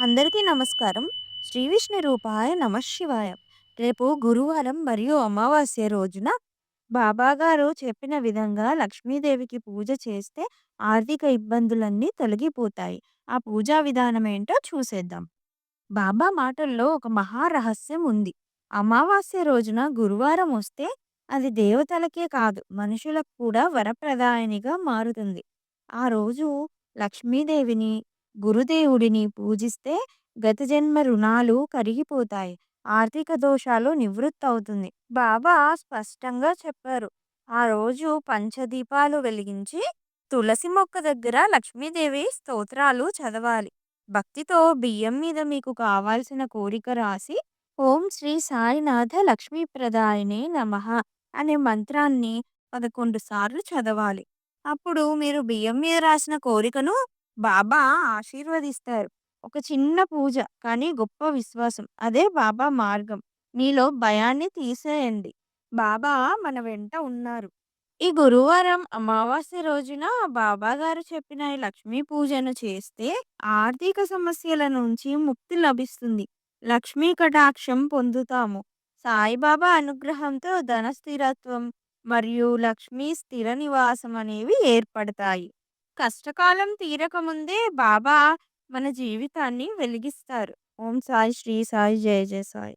అందరికీ నమస్కారం. శ్రీ విష్ణు రూపాయ నమఃశివాయ. రేపు గురువారం మరియు అమావాస్య రోజున బాబాగారు చెప్పిన విధంగా లక్ష్మీదేవికి పూజ చేస్తే ఆర్థిక ఇబ్బందులన్నీ తొలగిపోతాయి. ఆ పూజా విధానం ఏంటో చూసేద్దాం. బాబా మాటల్లో ఒక మహా రహస్యం ఉంది. అమావాస్య రోజున గురువారం వస్తే అది దేవతలకే కాదు మనుషులకు కూడా వరప్రదాయనిగా మారుతుంది. ఆ రోజు లక్ష్మీదేవిని, గురుదేవుడిని పూజిస్తే గత జన్మ రుణాలు కరిగిపోతాయి. ఆర్థిక దోషాలు నివృత్తవుతుంది. బాబా స్పష్టంగా చెప్పారు. ఆ రోజు పంచదీపాలు వెలిగించి తులసి మొక్క దగ్గర లక్ష్మీదేవి స్తోత్రాలు చదవాలి. భక్తితో బియ్యం మీద మీకు కావాల్సిన కోరిక రాసి ఓం శ్రీ సాయినాథ లక్ష్మీప్రదాయనే నమః అనే మంత్రాన్ని పదకొండు సార్లు చదవాలి. అప్పుడు మీరు బియ్యం మీద రాసిన కోరికను బాబా ఆశీర్వదిస్తారు. ఒక చిన్న పూజ కానీ గొప్ప విశ్వాసం. అదే బాబా మార్గం. మీలో భయాన్ని తీసేయండి. బాబా మన వెంట ఉన్నారు. ఈ గురువారం అమావాస్య రోజున బాబాగారు చెప్పిన ఈ లక్ష్మీ పూజను చేస్తే ఆర్థిక సమస్యల నుంచి ముక్తి లభిస్తుంది. లక్ష్మీ కటాక్షం పొందుతాము. సాయిబాబా అనుగ్రహంతో ధన స్థిరత్వం మరియు లక్ష్మీ స్థిర నివాసం అనేవి ఏర్పడతాయి. కష్టకాలం తీరకముందే బాబా మన జీవితాన్ని వెలిగిస్తారు. ఓం సాయి శ్రీ సాయి జయ జయ సాయి.